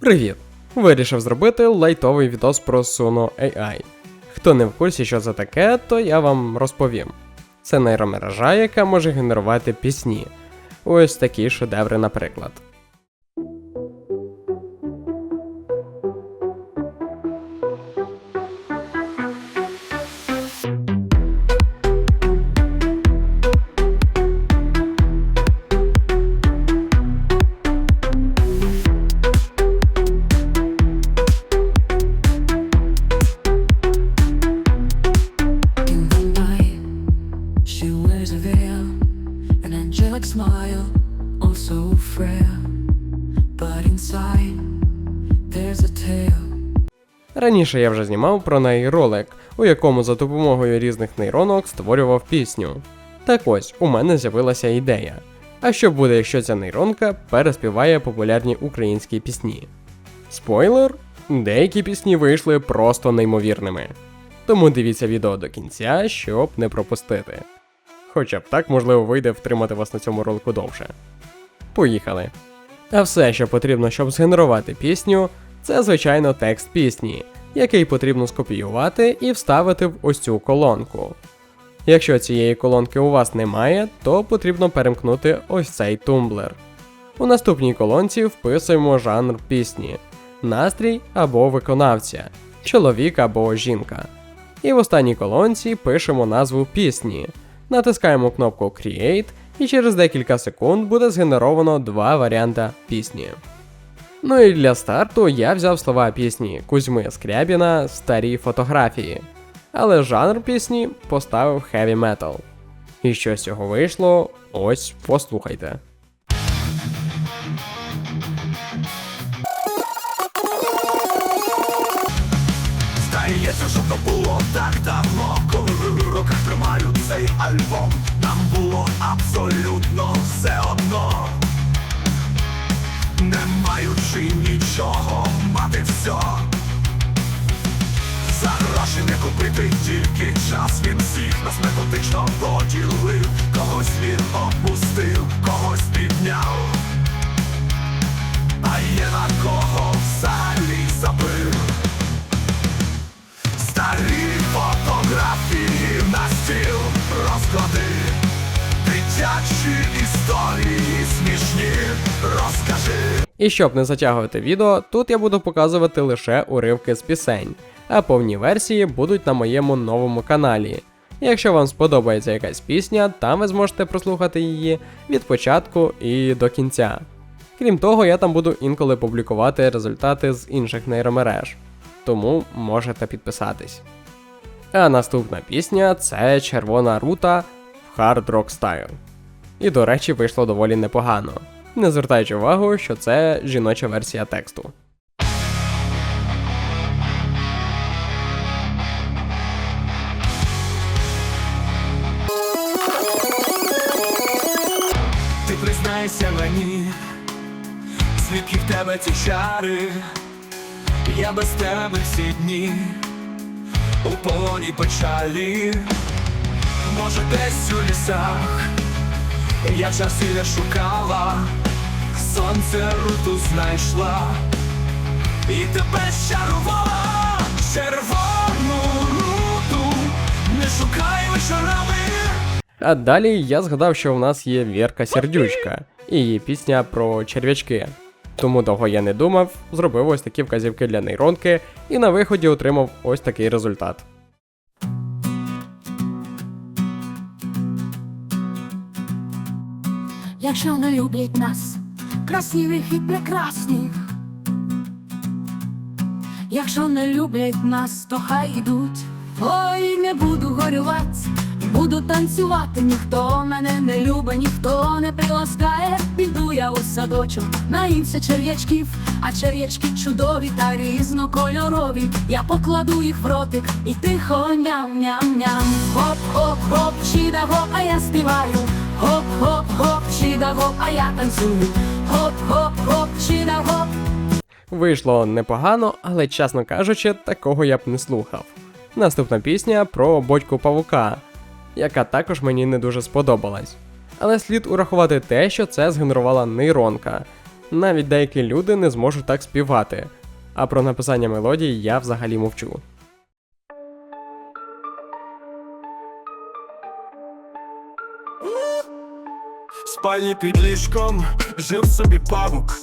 Привіт! Вирішив зробити лайтовий відос про Suno AI. Хто не в курсі, що це таке, то я вам розповім. Це нейромережа, яка може генерувати пісні. Ось такі шедеври, наприклад. Раніше я вже знімав про неї ролик, у якому за допомогою різних нейронок створював пісню. Так ось, у мене з'явилася ідея. А що буде, якщо ця нейронка переспіває популярні українські пісні? Спойлер, деякі пісні вийшли просто неймовірними. Тому дивіться відео до кінця, щоб не пропустити. Хоча б так можливо вийде втримати вас на цьому ролику довше. Поїхали. А все, що потрібно, щоб згенерувати пісню, це звичайно текст пісні, який потрібно скопіювати і вставити в ось цю колонку. Якщо цієї колонки у вас немає, то потрібно перемкнути ось цей тумблер. У наступній колонці вписуємо жанр пісні, настрій або виконавця, чоловік або жінка. І в останній колонці пишемо назву пісні, натискаємо кнопку Create, і через декілька секунд буде згенеровано два варіанти пісні. Ну і для старту я взяв слова пісні Кузьми Скрябіна Старі фотографії, але жанр пісні поставив heavy metal. І що з цього вийшло, ось послухайте. Здається, що то було так давно, коли в руках тримаю цей альбом. Нам було абсолютно все маючи нічого, мати все. За гроші не купити тільки час. Він всіх нас методично поділив. Когось він опустив, когось підняв. А є на кого взагалі забив. Старі фотографії на стіл розклади, дитячі історії І щоб не затягувати відео, тут я буду показувати лише уривки з пісень, а повні версії будуть на моєму новому каналі. Якщо вам сподобається якась пісня, там ви зможете прослухати її від початку і до кінця. Крім того, я там буду інколи публікувати результати з інших нейромереж, тому можете підписатись. А наступна пісня це Червона рута в Hard Rock Style. І, до речі, вийшло доволі непогано, не звертаючи увагу, що це жіноча версія тексту. Ти признайся мені, звідки в тебе ці чари, я без тебе всі дні у полі печалі, може десь у лісах, я час не шукала, сонце руту знайшла, і тебе щарувала, червону руту, не шукай вечорами. А далі я згадав, що в нас є Вірка Сердючка і її пісня про черв'ячки. Тому довго я не думав, зробив ось такі вказівки для нейронки і на виході отримав ось такий результат. Якщо не люблять нас, красивих і прекрасних. Якщо не люблять нас, то хай ідуть. Ой, не буду горювати, буду танцювати. Ніхто мене не любить, ніхто не приласкає. Піду я у садочок, наїмся черв'ячків, а черв'ячки чудові та різнокольорові. Я покладу їх в ротик і тихо ням-ням-ням. Хоп-хоп-хоп, чіда-гоп, а я співаю. Хоп-хоп-хоп, чіда-гоп, а я танцюю. Вийшло непогано, але, чесно кажучи, такого я б не слухав. Наступна пісня про Бодьку Павука, яка також мені не дуже сподобалась. Але слід урахувати те, що це згенерувала нейронка. Навіть деякі люди не зможуть так співати. А про написання мелодій я взагалі мовчу. Спальні під ліжком жив собі павук,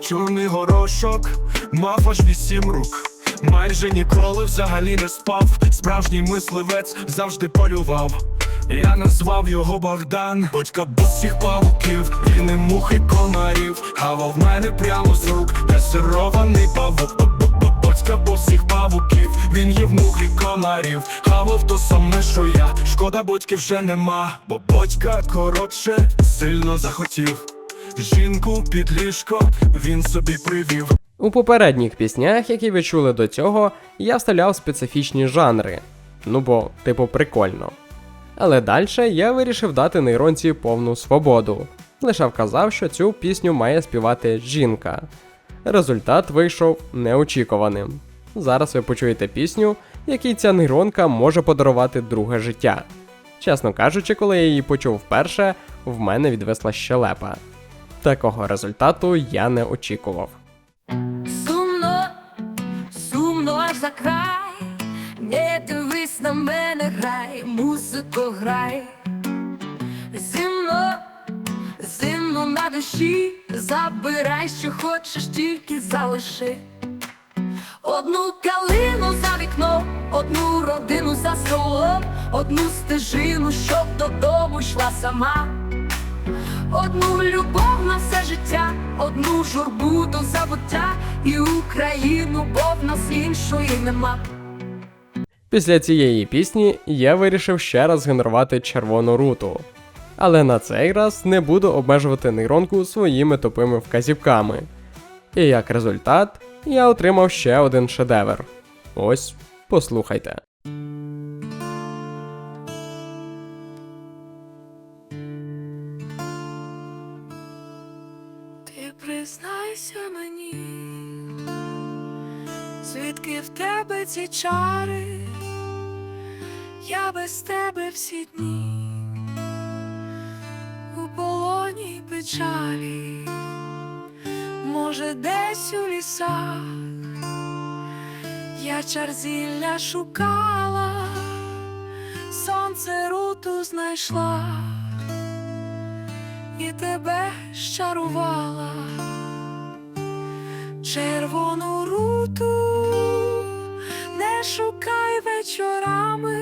чорний горошок, мав аж вісім рук. Майже ніколи взагалі не спав. Справжній мисливець завжди полював. Я назвав його Богдан, батька босих павуків, він і мух і комарів, хавав мене прямо з рук, дресирований павук. Батька босих павуків, він їв мух і комарів, хавав то саме, що я. Шкода, батьки вже нема, бо батька коротше сильно захотів. Жінку під ліжко він собі привів. У попередніх піснях, які ви чули до цього, я вставляв специфічні жанри. Ну бо, типу, прикольно. Але далі я вирішив дати нейронці повну свободу. Лише вказав, що цю пісню має співати жінка. Результат вийшов неочікуваним. Зараз ви почуєте пісню, якій ця нейронка може подарувати друге життя. Чесно кажучи, коли я її почув вперше, в мене відвисла щелепа. Такого результату я не очікував. Сумно, сумно аж за край. Не дивись на мене, грай, музику грай. Душі, забирай, що хочеш, тільки залиши. Одну калину за вікном, одну родину за столом, одну стежину, щоб додому йшла сама. Одну любов на все життя, одну журбу до забуття і Україну, бо в нас іншої нема. Після цієї пісні я вирішив ще раз генерувати червону руту. Але на цей раз не буду обмежувати нейронку своїми тупими вказівками. І як результат, я отримав ще один шедевр. Ось, послухайте. Ти признайся мені, звідки в тебе ці чари, я без тебе всі дні полоні печалі, може, десь у лісах я чарзілля шукала, сонце руту знайшла і тебе щарувала. Червону руту, не шукай вечорами,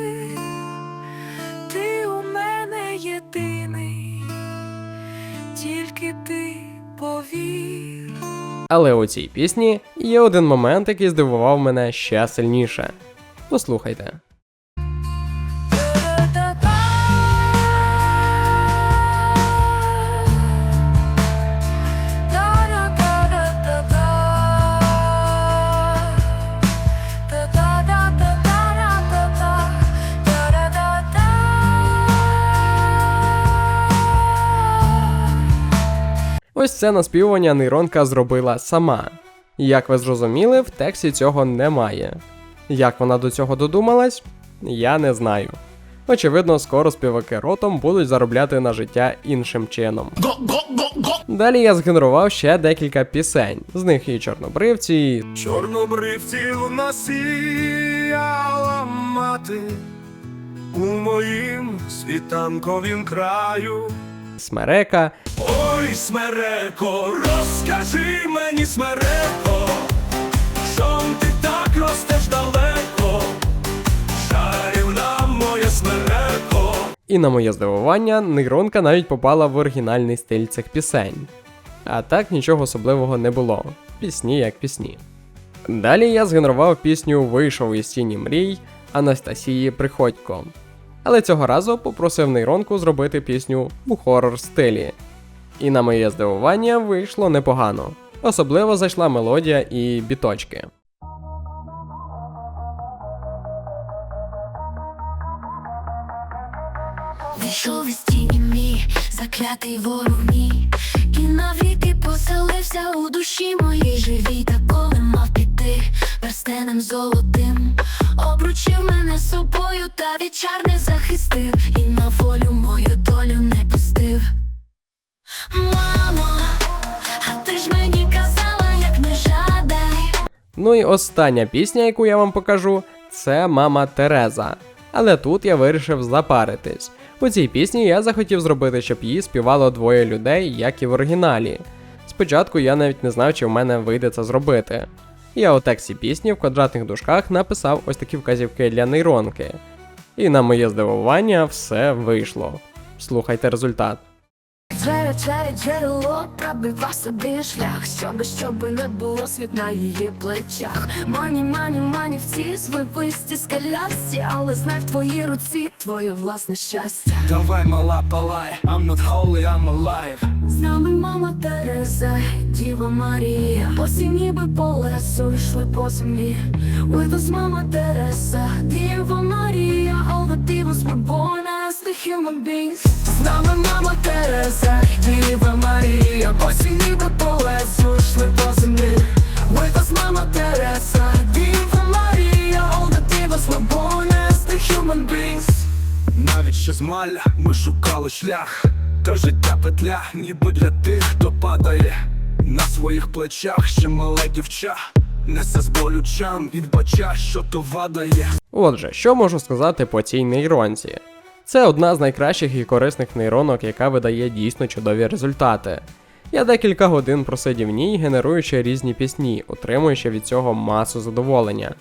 повір. Але у цій пісні є один момент, який здивував мене ще сильніше. Послухайте. Це наспівування нейронка зробила сама. Як ви зрозуміли, в тексті цього немає. Як вона до цього додумалась, я не знаю. Очевидно, скоро співаки ротом будуть заробляти на життя іншим чином. Далі я згенерував ще декілька пісень, з них і чорнобривці, і Чорнобривці у нас мати у моїм світанковім краю. Смерека. Ой, смереко, розкажи мені, смереко, чом ти так ростеш далеко, шарівна моя смереко. І на моє здивування, нейронка навіть попала в оригінальний стиль цих пісень. А так нічого особливого не було. Пісні як пісні. Далі я згенерував пісню Вийшов із тіні мрій Анастасії Приходько. Але цього разу попросив нейронку зробити пісню у хорор стилі. І на моє здивування вийшло непогано. Особливо зайшла мелодія і біточки. Вийшов із тіні мій, заклятий ворог мій, і навіки поселився у душі моїй живій, та коли мав піти перстенем золотим, обручив мене собою, та вічар не захистив, і на волю мою долю не пустив. Мамо, а ти ж мені Ну і остання пісня, яку я вам покажу, це Мама Тереза. Але тут я вирішив запаритись. У цій пісні я захотів зробити, щоб її співало двоє людей, як і в оригіналі. Спочатку я навіть не знав, чи в мене вийде це зробити. Я у тексті пісні в квадратних дужках написав ось такі вказівки для нейронки. І на моє здивування все вийшло. Слухайте результат. Двері, двері, джерело, пробива собі шлях, щоби, щоби не було світ на її плечах. Мані, мані, мані, всі звивисті скалясті, але знай в твоїй руці твоє власне щастя. Давай, мала, палай, I'm not holy, I'm alive З нами мама Тереза, Діва Марія, Босі ніби по лесу йшли по землі. With us, мама Тереза, Діва Марія, all the demons were born as the human beings. З нами мама Тереза, Діва Марія, Босі ніби по лесу йшли по землі. With us, мама Тереза, Діва Марія, all the demons were born as the human beings. Навіть ще з маля ми шукали шлях Та життя петля, ніби для тих, хто падає На своїх плечах ще мале дівча Несе з болючам від бача, що то вадає Отже, що можу сказати по цій нейронці? Це одна з найкращих і корисних нейронок, яка видає дійсно чудові результати. Я декілька годин просидів в ній, генеруючи різні пісні, отримуючи від цього масу задоволення.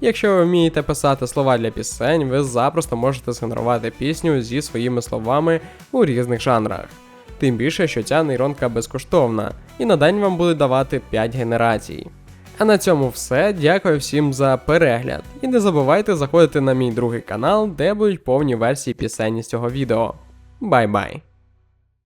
Якщо ви вмієте писати слова для пісень, ви запросто можете згенерувати пісню зі своїми словами у різних жанрах. Тим більше, що ця нейронка безкоштовна, і на день вам буде давати 5 генерацій. А на цьому все. Дякую всім за перегляд. І не забувайте заходити на мій другий канал, де будуть повні версії пісень з цього відео. Бай-бай!